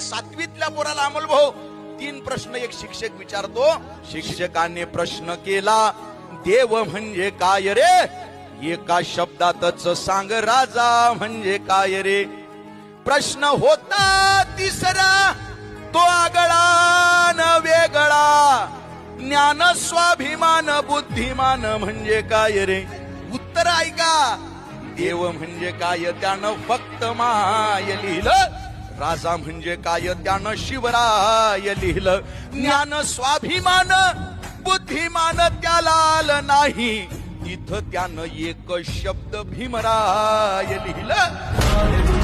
सातवीतल्या पोराला अमोल भाऊ. तीन प्रश्न एक शिक्षक विचारतो. शिक्षकाने प्रश्न केला देव म्हणजे काय रे? एका शब्दातच सांग राजा म्हणजे काय रे? प्रश्न होता तिसरा तो आगळा न वेगळा. ज्ञान स्वाभिमान बुद्धिमान म्हणजे काय रे? उत्तर ऐका देव म्हणजे काय? त्यानं फक्त माय लिहिलं राजा म्हणजे काय? त्यानं शिवराय लिहिलं. ज्ञान स्वाभिमान बुद्धिमान त्याला आलं नाही. इथं त्यानं एक शब्द भीमराय लिहिलं.